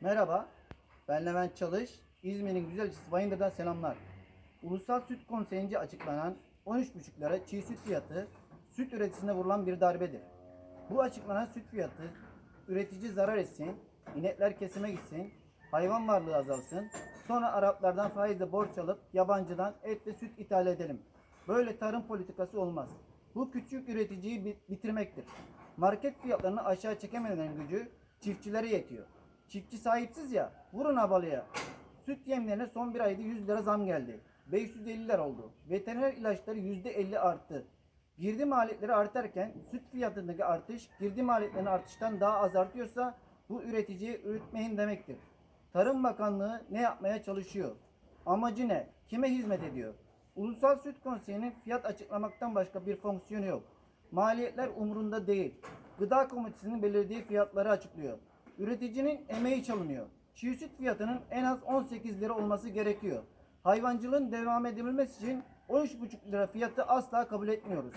Merhaba, ben Levent Çalış. İzmir'in güzel ilçesi Bayındır'dan selamlar. Ulusal Süt Konseyi'nce açıklanan 13,5 lira çiğ süt fiyatı süt üreticisine vurulan bir darbedir. Bu açıklanan süt fiyatı üretici zarar etsin, inekler kesime gitsin, hayvan varlığı azalsın, sonra Araplardan faizle borç alıp yabancıdan et ve süt ithal edelim. Böyle tarım politikası olmaz. Bu küçük üreticiyi bi- bitirmektir. Market fiyatlarını aşağı çekememenin gücü çiftçilere yetiyor. Çiftçi sahipsiz ya, vurun abalıya. Süt yemlerine son bir ayda 100 lira zam geldi. 550 lira oldu. Veteriner ilaçları %50 arttı. Girdi maliyetleri artarken süt fiyatındaki artış girdi maliyetlerinin artıştan daha az artıyorsa bu üreticiye üretmeyin demektir. Tarım Bakanlığı ne yapmaya çalışıyor? Amacı ne? Kime hizmet ediyor? Ulusal Süt Konseyi'nin fiyat açıklamaktan başka bir fonksiyonu yok. Maliyetler umurunda değil. Gıda Komitesi'nin belirlediği fiyatları açıklıyor. Üreticinin emeği çalınıyor. Çiğ süt fiyatının en az 18 lira olması gerekiyor. Hayvancılığın devam edilmesi için 13,5 lira fiyatı asla kabul etmiyoruz.